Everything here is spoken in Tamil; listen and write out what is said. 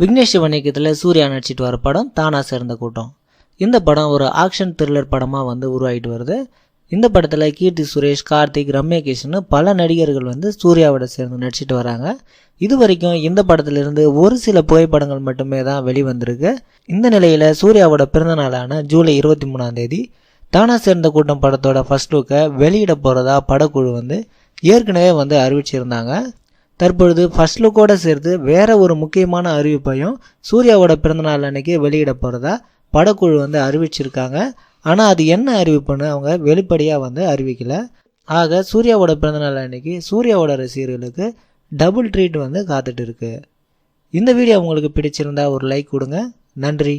விக்னேஷ் சிவன் இயக்கத்தில் சூர்யா நடிச்சிட்டு வர படம் தானா சேர்ந்த கூட்டம். இந்த படம் ஒரு ஆக்ஷன் த்ரில்லர் படமாக வந்து உருவாகிட்டு வருது. இந்த படத்தில் கீர்த்தி சுரேஷ் கார்த்திக் ரம்யா கிருஷ்ணன் பல நடிகர்கள் வந்து சூர்யாவோட சேர்ந்து நடிச்சிட்டு வராங்க. இது வரைக்கும் இந்த படத்திலிருந்து ஒரு சில புகைப்படங்கள் மட்டுமே தான் வெளிவந்திருக்கு. இந்த நிலையில் சூர்யாவோட பிறந்த நாளான ஜூலை இருபத்தி மூணாம் தேதி தானா சேர்ந்த கூட்டம் படத்தோட ஃபர்ஸ்ட் லுக்கை வெளியிட போகிறதா படக்குழு வந்து ஏற்கனவே வந்து அறிவிச்சிருந்தாங்க. தற்பொழுது ஃபர்ஸ்ட் லுக்கோட சேர்த்து வேற ஒரு முக்கியமான அறிவிப்பையும் சூர்யாவோட பிறந்தநாள் அன்னைக்கு வெளியிட போகிறதா படக்குழு வந்து அறிவிச்சிருக்காங்க. ஆனால் அது என்ன அறிவிப்புன்னு அவங்க வெளிப்படையாக வந்து அறிவிக்கல. ஆக சூர்யாவோட பிறந்தநாள் அன்னைக்கு சூர்யாவோட ரசிகர்களுக்கு டபுள் ட்ரீட் வந்து காத்துட்டு இருக்கு. இந்த வீடியோ உங்களுக்கு பிடிச்சிருந்தா ஒரு லைக் கொடுங்க. நன்றி.